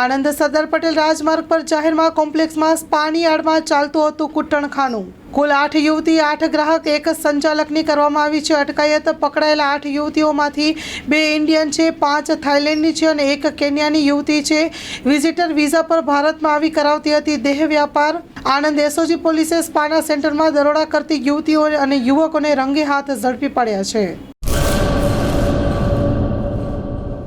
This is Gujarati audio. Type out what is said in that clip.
આણંદ સરદાર પટેલ રાજમાર્ગ પર જાહેરમાં કોમ્પ્લેક્સમાં સ્પાની આડમાં ચાલતું હતું કુટણખાનું. કુલ આઠ યુવતી, આઠ ગ્રાહક, એક સંચાલકની કરવામાં આવી છે અટકાયત. પકડાયેલા આઠ યુવતીઓમાંથી બે ઇન્ડિયન છે, પાંચ થાઇલેન્ડની છે અને એક કેન્યાની યુવતી છે. વિઝિટર વિઝા પર ભારતમાં આવી કરાવતી હતી દેહ વ્યાપાર. આણંદ એસઓજી પોલીસે સ્પાના સેન્ટરમાં દરોડા કરતી યુવતીઓ અને યુવકોને રંગે હાથ ઝડપી પડ્યા છે.